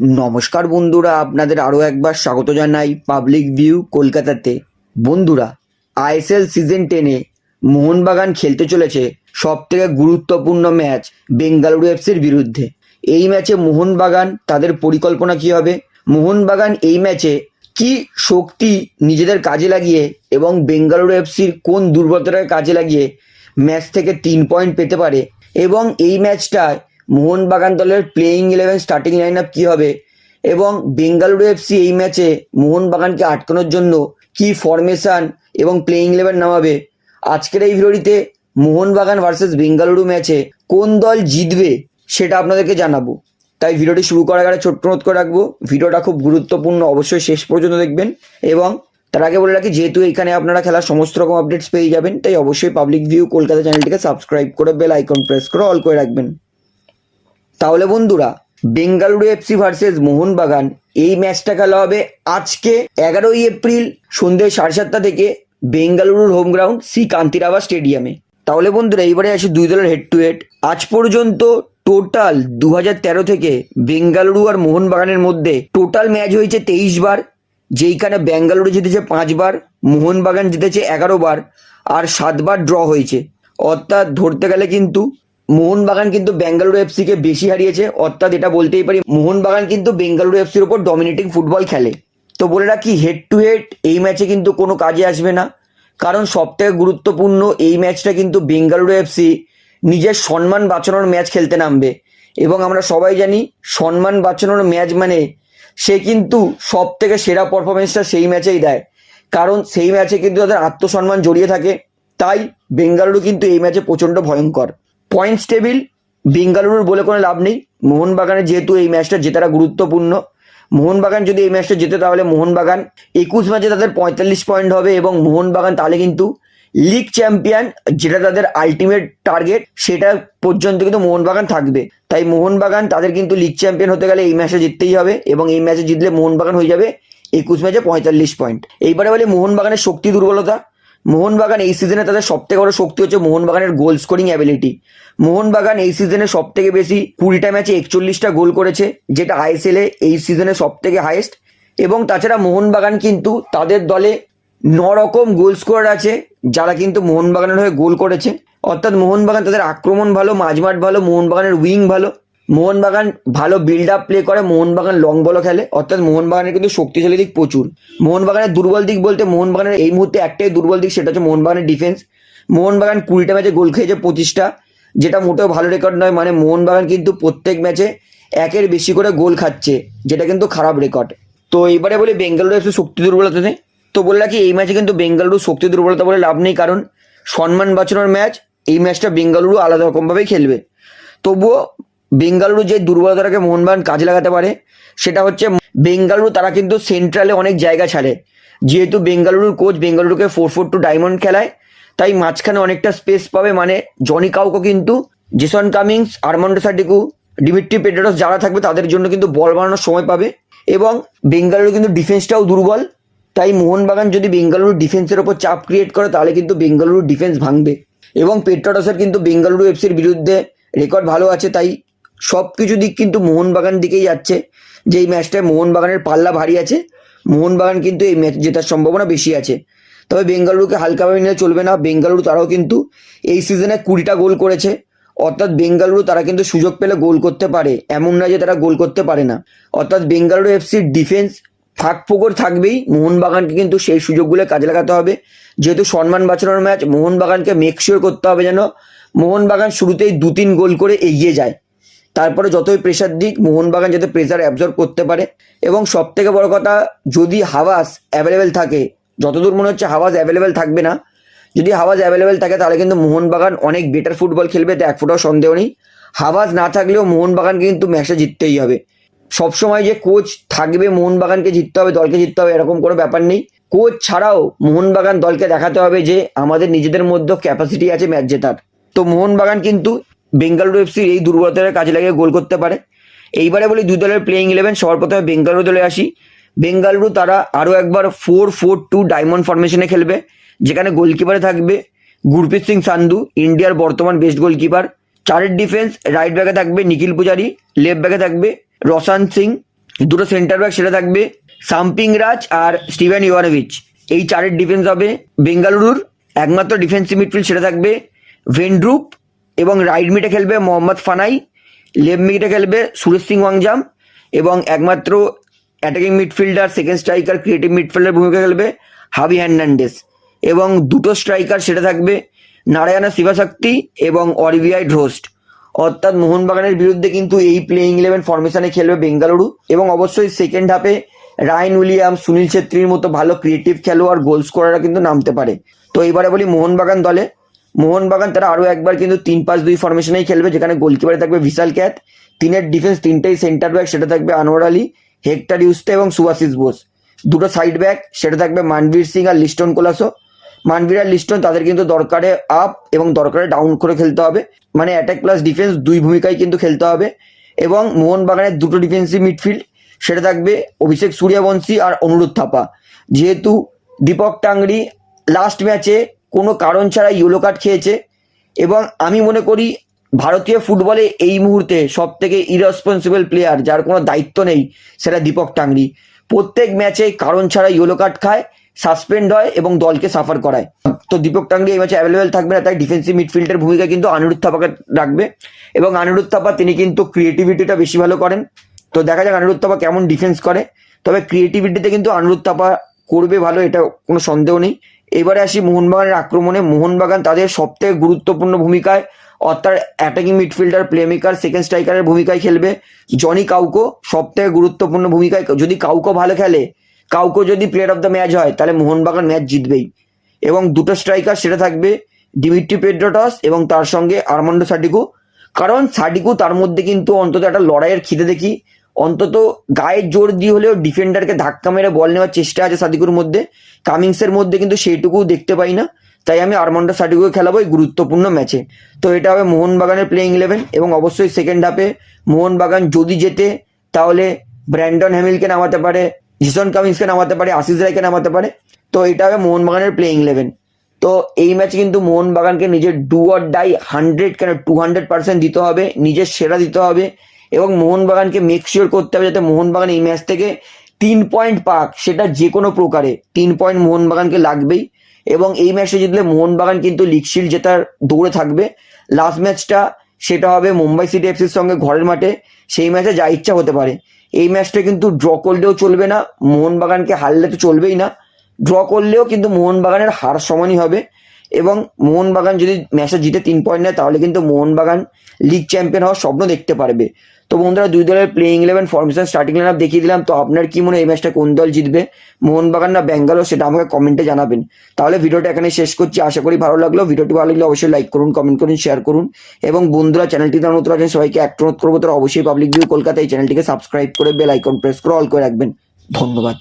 নমস্কার বন্ধুরা, আপনাদের আরও একবার স্বাগত জানাই পাবলিক ভিউ কলকাতাতে। বন্ধুরা আইএসএল সিজন টেনে মোহনবাগান খেলতে চলেছে সব থেকে গুরুত্বপূর্ণ ম্যাচ বেঙ্গালুরু এফসির বিরুদ্ধে। এই ম্যাচে মোহনবাগান তাদের পরিকল্পনা কী হবে? মোহনবাগান এই ম্যাচে কি শক্তি নিজেদের কাজে লাগিয়ে এবং বেঙ্গালুরু এফসির কোন দুর্বলতাটাকে কাজে লাগিয়ে ম্যাচ থেকে তিন পয়েন্ট পেতে পারে? এবং এই ম্যাচটায় মোহনবাগান দলের playing eleven starting line up কী হবে? এবং বেঙ্গালুরু এফসি এই ম্যাচে মোহনবাগানকে আটকানোর জন্য কি ফরমেশন এবং প্লেয়িং ইলেভেন নামাবে? আজকের এই ভিডিওটিতে মোহনবাগান ভার্সেস বেঙ্গালুরু ম্যাচে কোন দল জিতবে সেটা আপনাদেরকে জানাব। তাই ভিডিওটি শুরু করার আগে ছোট্ট নোট করে রাখব, ভিডিওটা খুব গুরুত্বপূর্ণ অবশ্যই শেষ পর্যন্ত দেখবেন এবং তার আগে বলে রাখি, যেহেতু এখানে আপনারা খেলার সমস্ত রকম আপডেটস পেয়ে যাবেন, তাই অবশ্যই পাবলিক ভিউ কলকাতা চ্যানেলটিকে সাবস্ক্রাইব করে বেল আইকন প্রেস করে অল করে রাখবেন। তাহলে বন্ধুরা, বেঙ্গালুরু এফসি ভার্সেস মোহনবাগান, এই ম্যাচটা খেলা হবে আজকে এগারোই এপ্রিল সন্ধ্যে সাড়ে সাতটা থেকে বেঙ্গালুরুর হোম গ্রাউন্ড সি কান্তিরাবা স্টেডিয়ামে তাহলে বন্ধুরা, এইবারে আসি দুই দলের হেড টু হেড আজ পর্যন্ত টোটাল দু থেকে বেঙ্গালুরু আর মোহনবাগানের মধ্যে টোটাল ম্যাচ হয়েছে তেইশ বার, যেইখানে বেঙ্গালুরু জিতেছে পাঁচবার মোহনবাগান জিতেছে এগারো বার, আর সাতবার ড্র হয়েছে। অর্থাৎ ধরতে গেলে কিন্তু মোহনবাগান কিন্তু বেঙ্গালুরু এফসিকে বেশি হারিয়েছে, অর্থাৎ এটা বলতেই পারি মোহনবাগান কিন্তু বেঙ্গালুরু এফসির উপর ডমিনেটিং ফুটবল খেলে। তো বলে রাখি হেড টু হেড এই ম্যাচে কিন্তু কোনো কাজে আসবে না। কারণ সবথেকে গুরুত্বপূর্ণ এই ম্যাচটা কিন্তু বেঙ্গালুরু এফসি নিজের সম্মান বাঁচানোর ম্যাচ খেলতে নামবে। এবং আমরা সবাই জানি, সম্মান বাঁচানোর ম্যাচ মানে সে কিন্তু সব থেকে সেরা পারফরমেন্সটা সেই ম্যাচেই দেয়। কারণ সেই ম্যাচে কিন্তু তাদের আত্মসম্মান জড়িয়ে থাকে। তাই বেঙ্গালুরু কিন্তু এই ম্যাচে প্রচণ্ড ভয়ঙ্কর। পয়েন্টস টেবিল বেঙ্গালুরুর বলে কোনো লাভ নেই। মোহনবাগানের যেহেতু এই ম্যাচটা জেতাটা গুরুত্বপূর্ণ। মোহনবাগান যদি এই ম্যাচটা জেতে, তাহলে মোহনবাগান একুশ ম্যাচে তাদের পঁয়তাল্লিশ পয়েন্ট হবে এবং মোহনবাগান তাহলে কিন্তু লিগ চ্যাম্পিয়ন যেটা তাদের আলটিমেট টার্গেট সেটা পর্যন্ত কিন্তু মোহনবাগান থাকবে। তাই মোহনবাগান তাদের কিন্তু লিগ চ্যাম্পিয়ন হতে গেলে এই ম্যাচে জিততেই হবে এবং এই ম্যাচে জিতলে মোহনবাগান হয়ে যাবে একুশ ম্যাচে পঁয়তাল্লিশ পয়েন্ট এইবারে বলি মোহনবাগানের শক্তি দুর্বলতা মোহনবাগান এই সিজনে তাদের সবথেকে বড় শক্তি হচ্ছে মোহনবাগানের গোল স্কোরিং অ্যাবিলিটি মোহনবাগান এই সিজনে সব থেকে বেশি কুড়িটা ম্যাচে একচল্লিশটা গোল করেছে, যেটা আইএসএল এই সিজনে সব থেকে হাইয়েস্ট এবং তাছাড়া মোহনবাগান কিন্তু তাদের দলে ন রকম গোল স্কোরার আছে, যারা কিন্তু মোহনবাগানের হয়ে গোল করেছে। অর্থাৎ মোহনবাগান তাদের আক্রমণ ভালো, মাঝমাঠ ভালো, মোহনবাগানের উইং ভালো। মোহনবাগান ভালো বিল্ড আপ প্লে করে, মোহনবাগান লং বলও খেলে। অর্থাৎ মোহনবাগানের কিন্তু শক্তিশালী দিক প্রচুর। মোহনবাগানের দুর্বল দিক বলতে মোহনবাগানের এই মুহূর্তে একটাই দুর্বল দিক, সেটা হচ্ছে মোহনবাগানের ডিফেন্স মোহনবাগান কুড়িটা ম্যাচে গোল খেয়েছে পঁচিশটা, যেটা মোটেও ভালো রেকর্ড নয়। মানে মোহনবাগান কিন্তু প্রত্যেক ম্যাচে একের বেশি করে গোল খাচ্ছে, যেটা কিন্তু খারাপ রেকর্ড তো এবারে বলি বেঙ্গালুরু এসে শক্তি দুর্বলতাতে তো বলে রাখি, এই ম্যাচে কিন্তু বেঙ্গালুরু শক্তি দুর্বলতা বলে লাভ নেই, কারণ সম্মান বাঁচানোর ম্যাচ, এই ম্যাচটা বেঙ্গালুরু আলাদা রকমভাবেই খেলবে। তবুও বেঙ্গালুরু যে দুর্বলতাটাকে মোহনবাগান কাজে লাগাতে পারে, সেটা হচ্ছে বেঙ্গালুরু তারা কিন্তু সেন্ট্রালে অনেক জায়গা ছাড়ে। যেহেতু বেঙ্গালুরুর কোচ বেঙ্গালুরুকে ফোর ফোর টু ডায়মন্ড খেলায়, তাই মাঝখানে অনেকটা স্পেস পাবে মানে জনি কাউকে কিন্তু Jason Cummings Armando Sadiku Dimitri Petratos যারা থাকবে তাদের জন্য কিন্তু বল বানানোর সময় পাবে এবং বেঙ্গালুরু কিন্তু ডিফেন্সটাও দুর্বল। তাই মোহনবাগান যদি বেঙ্গালুরু ডিফেন্সের ওপর চাপ ক্রিয়েট করে, তাহলে কিন্তু বেঙ্গালুরু ডিফেন্স ভাঙবে। এবং পেট্রাডসের কিন্তু বেঙ্গালুরু এফসির বিরুদ্ধে রেকর্ড ভালো আছে, তাই সব কিছু দিক কিন্তু মোহনবাগান দিকেই যাচ্ছে। যে এই ম্যাচটায় মোহনবাগানের পাল্লা ভারী আছে, মোহনবাগান কিন্তু এই ম্যাচ জেতার সম্ভাবনা বেশি আছে। তবে বেঙ্গালুরুকে হালকাভাবে নিলে চলবে না। বেঙ্গালুরু তারাও কিন্তু এই সিজনে কুড়িটা গোল করেছে। অর্থাৎ বেঙ্গালুরু তারা কিন্তু সুযোগ পেলে গোল করতে পারে। এমন না যে তারা গোল করতে পারে না। অর্থাৎ বেঙ্গালুরু এফসির ডিফেন্স ফাঁক ফোকর থাকবেই। মোহনবাগানকে কিন্তু সেই সুযোগগুলো কাজে লাগাতে হবে। যেহেতু সম্মান বাঁচানোর ম্যাচ মোহনবাগানকে মেক শিওর করতে হবে যেন মোহনবাগান শুরুতেই দু তিন গোল করে এগিয়ে যায়। তারপরে যতই প্রেশার দিক, মোহনবাগান যাতে প্রেশার অ্যাবজর্ব করতে পারে। এবং সব থেকে বড় কথা, যদি হাওয়াস অ্যাভেলেবেল থাকে, যতদূর মনে হচ্ছে হাওয়াজ অ্যাভেলেবেল থাকবে না, যদি হাওয়াজ অ্যাভেলেবেল থাকে, তাহলে কিন্তু মোহনবাগান অনেক বেটার ফুটবল খেলবে, তো এক ফুটাও সন্দেহ নেই। হাওয়াজ না থাকলেও মোহনবাগান কিন্তু ম্যাচটা জিততেই হবে। সবসময় যে কোচ থাকবে, মোহনবাগানকে জিততে হবে, দলকে জিততে হবে, এরকম কোনো ব্যাপার নেই। কোচ ছাড়াও মোহনবাগান দলকে দেখাতে হবে যে, আমাদের নিজেদের মধ্যে ক্যাপাসিটি আছে ম্যাচ জেতার। তো মোহনবাগান কিন্তু বেঙ্গালুরু এফসির এই দুর্বলতার কাজে লাগিয়ে গোল করতে পারে। এইবারে বলি দুই দলের প্লেয়িং ইলেভেন সবার প্রথমে বেঙ্গালুরু দলে আসি। বেঙ্গালুরু তারা আরও একবার ফোর ফোর টু ডায়মন্ড ফরমেশনে খেলবে, যেখানে গোলকিপারে থাকবে গুরপ্রীত সিং সান্ধু, ইন্ডিয়ার বর্তমান বেস্ট গোলকিপার চারের ডিফেন্স রাইট ব্যাকে থাকবে নিখিল পূজারি লেফট ব্যাকে থাকবে রসান সিং, দুটো সেন্টার ব্যাক সেটা থাকবে সাম্পিং রাজ আর স্টিভেন ইওয়ানোভিচ। এই চারের ডিফেন্স হবে বেঙ্গালুরুর। একমাত্র ডিফেন্সিভ মিডফিল্ড সেটা থাকবে ভেন্ড্রুপ এবং রাইট মিডে খেলবে মোহাম্মদ ফানাই, লেফট মিডে খেলবে সুরেশ সিং ওয়াংজাম এবং একমাত্র attacking midfielder second striker creative midfielder ভূমিকা খেলবে হাবি হ্যান্ডান্ডেস এবং দুটো স্ট্রাইকার সেটা থাকবে নারায়ণা শিবাশক্তি এবং অরিভিয়াই ঢোস্ট অর্থাৎ মোহনবাগানের বিরুদ্ধে কিন্তু এই প্লেইং ইলেভেন ফরমেশনে খেলবে বেঙ্গালুরু এবং অবশ্যই সেকেন্ড হাফে রায়ন উইলিয়াম সুনীল ছেত্রীর মতো ভালো ক্রিয়েটিভ খেলোয়াড় গোল স্কোরাররা কিন্তু নামতে পারে। তো এবারে বলি মোহনবাগান দলে। মোহনবাগান তারা আরও একবার কিন্তু তিন পাঁচ দুই ফরমেশনেই খেলবে, যেখানে গোলকিপারে থাকবে বিশাল ক্যাথ তিনের ডিফেন্স তিনটেই সেন্টার ব্যাক সেটা থাকবে আনোয়ার আলী, হেক্টর ইউস্তে এবং সুভাশিস বোস। দুটো সাইড ব্যাক সেটা থাকবে মানবীর সিং আর লিস্টন কোলাসো। মানবীর আর লিস্টন তাদের কিন্তু দরকারে আপ এবং দরকারে ডাউন করে খেলতে হবে। মানে অ্যাটাক প্লাস ডিফেন্স দুই ভূমিকায় কিন্তু খেলতে হবে। এবং মোহনবাগানের দুটো ডিফেন্সিভ মিডফিল্ড সেটা থাকবে অভিষেক সূর্যবংশী আর অনুরোধ থাপা। যেহেতু দীপক টাংরি লাস্ট ম্যাচে কোনো কারণ ছাড়া ইয়েলো কার্ড খেয়েছে। এবং আমি মনে করি ভারতীয় ফুটবলে এই মুহূর্তে সব থেকে ইরেসপন্সিবল প্লেয়ার যার কোনো দায়িত্ব নেই সেটা দীপক টাংরি। প্রত্যেক ম্যাচে কারণ ছাড়া ইয়েলো কার্ড খায় সাসপেন্ড হয় এবং দলকে সাফার করায়। তো দীপক টাংরি এই ম্যাচে অ্যাভেলেবেল থাকবে না, তাই ডিফেন্সিভ মিডফিল্ডের ভূমিকা কিন্তু আনিরুদ্ধ থাপাকে রাখবে। এবং আনিরুদ্ধ থাপা তিনি কিন্তু ক্রিয়েটিভিটিটা বেশি ভালো করেন। তো দেখা যাক আনিরুদ্ধ থাপা কেমন ডিফেন্স করে। তবে ক্রিয়েটিভিটিতে কিন্তু আনিরুদ্ধ থাপা করবে ভালো, এটা কোনো সন্দেহ নেই। এবারে আসি মোহনবাগানের আক্রমণে। মোহনবাগান তাদের সবথেকে গুরুত্বপূর্ণ ভূমিকায়, অর্থাৎ অ্যাটাকিং মিডফিল্ডার প্লেমেকার সেকেন্ড স্ট্রাইকারের ভূমিকায় খেলবে জনি কাউকো সবথেকে গুরুত্বপূর্ণ ভূমিকায়। যদি কাউকো ভালো খেলে কাউকো যদি প্লেয়ার অফ দ্য ম্যাচ হয়, তাহলে মোহনবাগান ম্যাচ জিতবেই। এবং দুটো স্ট্রাইকার সেটা থাকবে ডিমিট্রি পেড্রোটস এবং তার সঙ্গে আরমান্ডো সাডিকু কারণ সাডিকু তার মধ্যে কিন্তু অন্তত একটা লড়াইয়ের খিদে দেখি। অন্তত গায়ের জোর দিয়ে হলেও ডিফেন্ডারকে ধাক্কা মেরে বল নেওয়ার চেষ্টা আছে সাদিকুর মধ্যে। কামিংসের মধ্যে কিন্তু সেইটুকু দেখতে পাই না। তাই আমি আরমান্ডো সাডিকুকে খেলাবো এই গুরুত্বপূর্ণ ম্যাচে তো এটা হবে মোহনবাগানের প্লেইং ইলেভেন এবং অবশ্যই সেকেন্ড হাফে মোহনবাগান যদি জেতে, তাহলে ব্র্যান্ডন হ্যামিলকে নামাতে পারে, জিসন কামিংসকে নামাতে পারে, আশিস রায়কে নামাতে পারে। তো এটা হবে মোহনবাগানের প্লেইং ইলেভেন তো এই ম্যাচে কিন্তু মোহনবাগানকে নিজের ডু অর ডাই হান্ড্রেড কেন টু হান্ড্রেড পার্সেন্ট দিতে হবে, নিজের সেরা দিতে হবে। এবং মোহনবাগানকে মেক শিওর করতে হবে যাতে মোহনবাগান এই ম্যাচ থেকে তিন পয়েন্ট পাক, সেটা যে কোনো প্রকারে। তিন পয়েন্ট মোহনবাগানকে লাগবেই। এবং এই ম্যাচে জিতলে মোহনবাগান কিন্তু লিগ শিল্ড জেতার দৌড়ে থাকবে। লাস্ট ম্যাচটা সেটা হবে মুম্বাই সিটি এফসির সঙ্গে ঘরের মাঠে। সেই ম্যাচে যা ইচ্ছা হতে পারে। এই ম্যাচটা কিন্তু ড্র করলেও চলবে না। মোহনবাগানকে হারলে তো চলবেই না। ড্র করলেও কিন্তু মোহনবাগানের হার সমানই হবে। এবং মোহনবাগান যদি ম্যাচটা জিতে তিন পয়েন্ট নেয়, তাহলে কিন্তু মোহনবাগান লিগ চ্যাম্পিয়ন হওয়ার স্বপ্ন দেখতে পারবে। তো বন্ধুরা, দুই দলের playing eleven formation starting line দেখিয়ে দিলাম। তো আপনার কি মনে হয়, এই ম্যাচটা কোন দল জিতবে? মোহনবাগান না ব্যাঙ্গালোর, সেটা আমাকে কমেন্টে জানাবেন। তাহলে ভিডিওটা এখানে শেষ করছি। আশা করি ভালো লাগল। ভিডিওটি ভালো লাগলে অবশ্যই লাইক করুন কমেন্ট করুন শেয়ার করুন। এবং বন্ধুরা, চ্যানেলটি তার নতুন আছেন, সবাইকে এক অনুরোধ করব, তারা অবশ্যই পাবলিক ভিউ কলকাতা এই চ্যানেলটিকে সাবস্ক্রাইব করে বেল আইকন প্রেস করে অল করে রাখবেন। ধন্যবাদ।